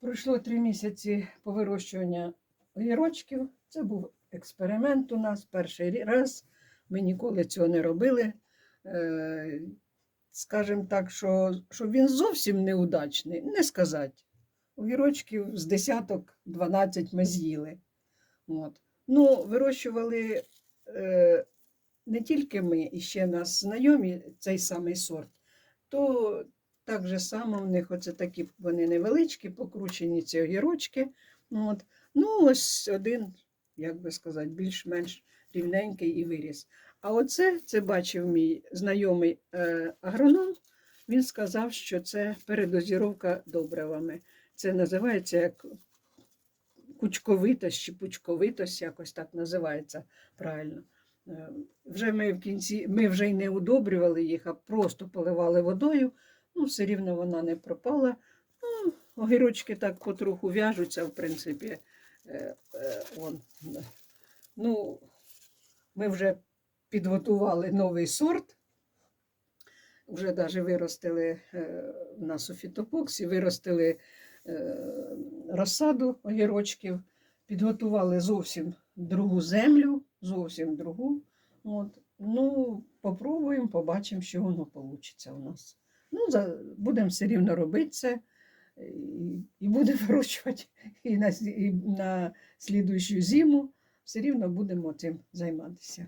Пройшло три місяці по вирощуванню огірочків. Це був експеримент у нас перший раз. Ми ніколи цього не робили. Е, Скажімо так, що, що він зовсім неудачний, не сказати. Огірочків з десяток 12 ми з'їли. От. Ну, вирощували е, не тільки ми, і ще нас знайомі цей самий сорт, то так же само в них оце такі вони невеличкі, покручені ці огірочки. От. Ну, ось один, як би сказати, більш-менш рівненький і виріс. А оце, це бачив мій знайомий е, агроном. Він сказав, що це передозіровка добривами. Це називається як кучковитость чи пучковитость, якось так називається правильно. Е, Вже ми в кінці, ми вже й не удобрювали їх, а просто поливали водою. Ну, все рівно вона не пропала. Ну, огірочки так потроху в'яжуться, в принципі. Е, е, он. Ну, ми вже підготували новий сорт. Вже навіть виростили е, на софітопоксі, виростили е, розсаду огірочків, підготували зовсім другу землю, зовсім другу. От. Ну, попробуємо, побачимо, що воно вийде у нас. Ну, будемо все рівно робити це і, будемо вирощувати і на, і на слідуючу зиму. Все рівно будемо цим займатися.